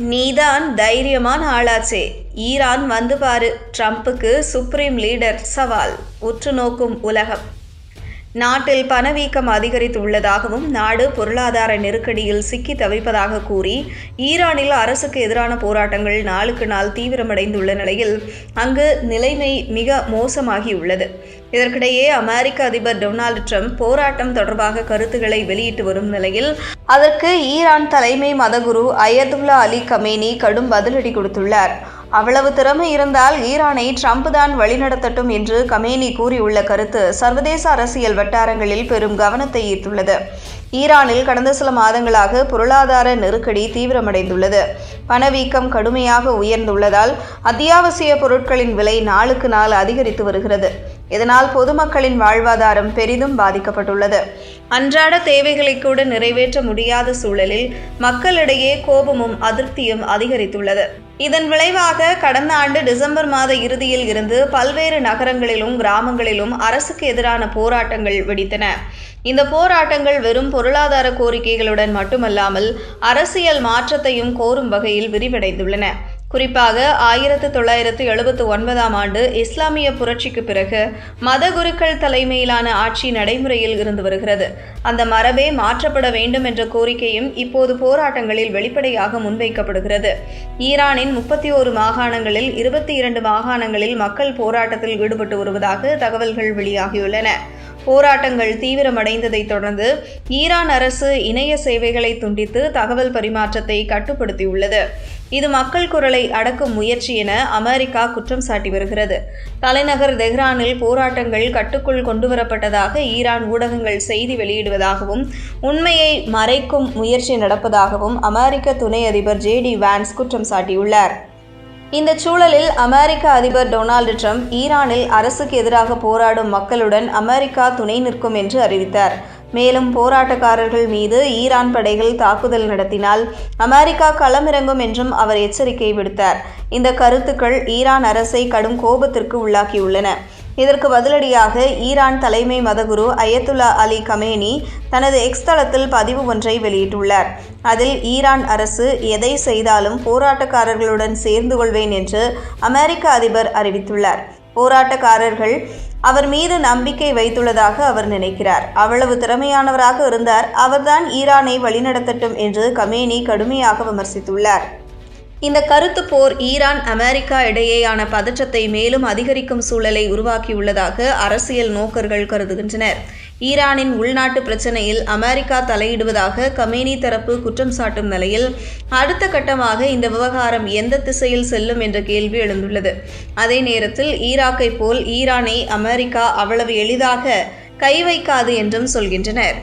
நீதான் தைரியமான ஆளாச்சே. ஈரான் வந்து பாரு ட்ரம்புக்கு சுப்ரீம் லீடர் சவால். உற்று நோக்கும் உலகம். நாட்டில் பணவீக்கம் அதிகரித்துள்ளதாகவும் நாடு பொருளாதார நெருக்கடியில் சிக்கி தவிப்பதாக கூறி ஈரானில் அரசுக்கு எதிரான போராட்டங்கள் நாளுக்கு நாள் தீவிரமடைந்துள்ள நிலையில் அங்கு நிலைமை மிக மோசமாகியுள்ளது. இதற்கிடையே அமெரிக்க அதிபர் டொனால்டு ட்ரம்ப் போராட்டம் தொடர்பாக கருத்துக்களை வெளியிட்டு வரும் நிலையில் அதற்கு ஈரான் தலைமை மதகுரு அயதுல்லா அலி கமேனி கடும் பதிலடி கொடுத்துள்ளார். அவ்வளவு திறமை இருந்தால் ஈரானை ட்ரம்ப் தான் வழிநடத்தட்டும் என்று கமேனி கூறியுள்ள கருத்து சர்வதேச அரசியல் வட்டாரங்களில் பெரும் கவனத்தை ஈர்த்துள்ளது. ஈரானில் கடந்த சில மாதங்களாக பொருளாதார நெருக்கடி தீவிரமடைந்துள்ளது. பணவீக்கம் கடுமையாக உயர்ந்துள்ளதால் அத்தியாவசிய பொருட்களின் விலை நாளுக்கு நாள் அதிகரித்து வருகிறது. இதனால் பொதுமக்களின் வாழ்வாதாரம் பெரிதும் பாதிக்கப்பட்டுள்ளது. அன்றாட தேவைகளை கூட நிறைவேற்ற முடியாத சூழலில் மக்களிடையே கோபமும் அதிருப்தியும் அதிகரித்துள்ளது. இதன் விளைவாக கடந்த ஆண்டு டிசம்பர் மாத இறுதியில் இருந்து பல்வேறு நகரங்களிலும் கிராமங்களிலும் அரசுக்கு எதிரான போராட்டங்கள் வெடித்தன. இந்த போராட்டங்கள் வெறும் பொருளாதார கோரிக்கைகளுடன் மட்டுமல்லாமல் அரசியல் மாற்றத்தையும் கோரும் வகையில் விரிவடைந்துள்ளன. குறிப்பாக ஆயிரத்து தொள்ளாயிரத்து எழுபத்து ஒன்பதாம் ஆண்டு இஸ்லாமிய புரட்சிக்கு பிறகு மதகுருக்கள் தலைமையிலான ஆட்சி நடைமுறையில் இருந்து வருகிறது. அந்த மரபே மாற்றப்பட வேண்டும் என்ற கோரிக்கையும் இப்போது போராட்டங்களில் வெளிப்படையாக முன்வைக்கப்படுகிறது. ஈரானின் முப்பத்தி ஓரு மாகாணங்களில் இருபத்தி இரண்டு மாகாணங்களில் மக்கள் போராட்டத்தில் ஈடுபட்டு வருவதாக தகவல்கள் வெளியாகியுள்ளன. போராட்டங்கள் தீவிரமடைந்ததைத் தொடர்ந்து ஈரான் அரசு இணைய சேவைகளை துண்டித்து தகவல் பரிமாற்றத்தை கட்டுப்படுத்தியுள்ளது. இது மக்கள் குரலை அடக்கும் முயற்சி என அமெரிக்கா குற்றம் சாட்டி வருகிறது. தலைநகர் தெஹ்ரானில் போராட்டங்கள் கட்டுக்குள் கொண்டுவரப்பட்டதாக ஈரான் ஊடகங்கள் செய்தி வெளியிடுவதாகவும் உண்மையை மறைக்கும் முயற்சி நடப்பதாகவும் அமெரிக்க துணை அதிபர் ஜே டி வான்ஸ் குற்றம் சாட்டியுள்ளார். இந்த சூழலில் அமெரிக்க அதிபர் டொனால்டு ட்ரம்ப் ஈரானில் அரசுக்கு எதிராக போராடும் மக்களுடன் அமெரிக்கா துணை நிற்கும் என்று அறிவித்தார். மேலும் போராட்டக்காரர்கள் மீது ஈரான் படைகள் தாக்குதல் நடத்தினால் அமெரிக்கா களமிறங்கும் என்றும் அவர் எச்சரிக்கை விடுத்தார். இந்த கருத்துக்கள் ஈரான் அரசை கடும் கோபத்திற்கு உள்ளாக்கியுள்ளன. இதற்கு பதிலடியாக ஈரான் தலைமை மதகுரு அயத்துல்லா அலி கமேனி தனது எக்ஸ் தளத்தில் பதிவு ஒன்றை வெளியிட்டுள்ளார். அதில் ஈரான் அரசு எதை செய்தாலும் போராட்டக்காரர்களுடன் சேர்ந்து கொள்வேன் என்று அமெரிக்க அதிபர் அறிவித்துள்ளார். போராட்டக்காரர்கள் அவர் மீது நம்பிக்கை வைத்துள்ளதாக அவர் நினைக்கிறார். அவ்வளவு திறமையானவராக இருந்தார். அவர்தான் ஈரானை வழிநடத்தட்டும் என்று கமேனி கடுமையாக விமர்சித்துள்ளார். இந்த கருத்து போர் ஈரான் அமெரிக்கா இடையேயான பதற்றத்தை மேலும் அதிகரிக்கும் சூழலை உருவாக்கியுள்ளதாக அரசியல் நோக்கர்கள் கருதுகின்றனர். ஈரானின் உள்நாட்டு பிரச்சனையில் அமெரிக்கா தலையிடுவதாக கமேனி தரப்பு குற்றம் சாட்டும் நிலையில் அடுத்த கட்டமாக இந்த விவகாரம் எந்த திசையில் செல்லும் என்ற கேள்வி எழுந்துள்ளது. அதே நேரத்தில் ஈராக்கை போல் ஈரானை அமெரிக்கா அவ்வளவு எளிதாக கை வைக்காது என்றும் சொல்கின்றனர்.